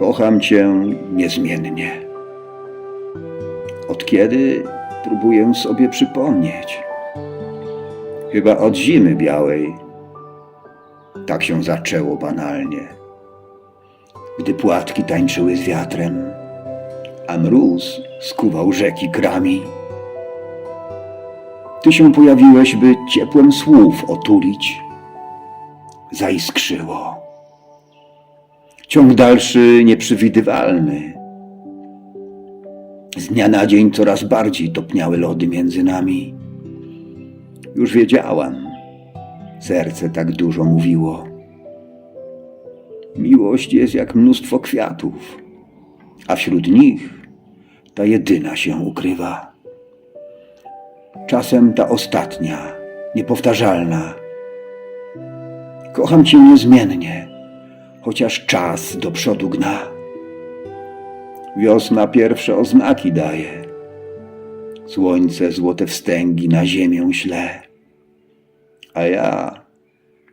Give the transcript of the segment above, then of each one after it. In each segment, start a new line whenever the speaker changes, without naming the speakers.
Kocham Cię niezmiennie. Od kiedy próbuję sobie przypomnieć? Chyba od zimy białej. Tak się zaczęło banalnie. Gdy płatki tańczyły z wiatrem, a mróz skuwał rzeki krami. Ty się pojawiłeś, by ciepłem słów otulić. Zaiskrzyło. Ciąg dalszy nieprzewidywalny. Z dnia na dzień coraz bardziej topniały lody między nami. Już wiedziałam, serce tak dużo mówiło. Miłość jest jak mnóstwo kwiatów, a wśród nich ta jedyna się ukrywa. Czasem ta ostatnia, niepowtarzalna. Kocham Cię niezmiennie, chociaż czas do przodu gna. Wiosna pierwsze oznaki daje. Słońce złote wstęgi na ziemię śle. A ja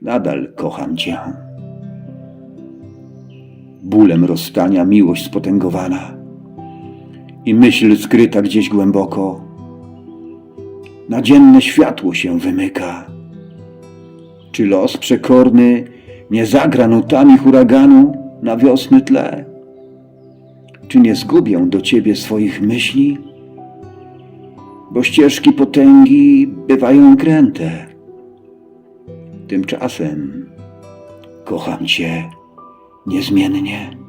nadal kocham Cię. Bólem rozstania miłość spotęgowana i myśl skryta gdzieś głęboko. Na dzienne światło się wymyka. Czy los przekorny nie zagra nutami huraganu na wiosny tle? Czy nie zgubię do ciebie swoich myśli? Bo ścieżki potęgi bywają kręte. Tymczasem kocham cię niezmiennie.